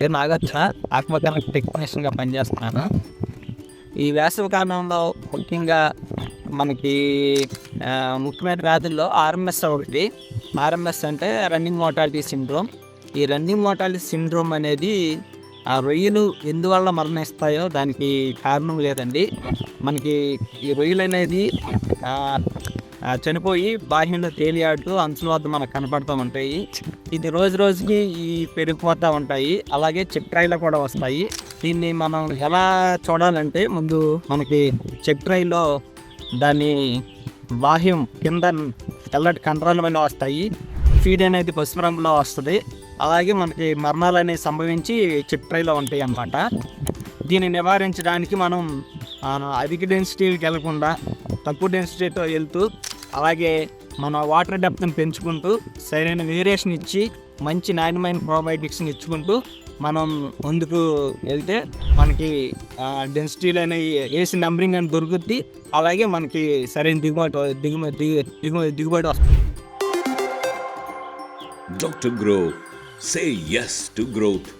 పేరు నాగార్జున. ఆత్మకరణ టెక్నీషియన్గా పనిచేస్తున్నాను. ఈ వేసవి కాలంలో ముఖ్యంగా మనకి ముఖ్యమైన వ్యాధుల్లో ఆర్ఎంఎస్ ఒకటి. ఆర్ఎంఎస్ అంటే రన్నింగ్ మోటాలిటీ సిండ్రోమ్. ఈ రన్నింగ్ మోటాలిటీ సిండ్రోమ్ అనేది ఆ రొయ్యలు ఎందువల్ల మరణిస్తాయో దానికి కారణం లేదండి. మనకి ఈ రొయ్యలు అనేది చనిపోయి బాహ్యంలో తేలియాడుతూ అంచుల వద్ద మనకు కనపడుతూ ఉంటాయి. ఇది రోజు రోజుకి ఈ పెరిగిపోతూ ఉంటాయి. అలాగే చెక్రాయిలో కూడా వస్తాయి. దీన్ని మనం ఎలా చూడాలంటే ముందు మనకి చెక్రాయిలో దాని బాహ్యం కింద తెల్లటి కండరాలు అనేవి వస్తాయి. ఫీడ్ అనేది పసుపు రంగులో వస్తుంది. అలాగే మనకి మరణాలు అనేవి సంభవించి చెక్ట్రైలో ఉంటాయి అన్నమాట. దీన్ని నివారించడానికి మనం అధిక డెన్సిటీకి వెళ్ళకుండా తక్కువ డెన్సిటీతో వెళ్తూ అలాగే మన వాటర్ డెప్త్ని పెంచుకుంటూ సరైన వేరియేషన్ ఇచ్చి మంచి నాణ్యమైన ప్రోబయోటిక్స్ని ఇచ్చుకుంటూ మనం ముందుకు వెళ్తే మనకి డెన్సిటీలు అనేవి వేసి నంబరింగ్ అని దొరుకుద్ది. అలాగే మనకి సరైన దిగుబడి దిగుబడి దిగుమతి దిగుబడి వస్తుంది. Doctor grow say yes to growth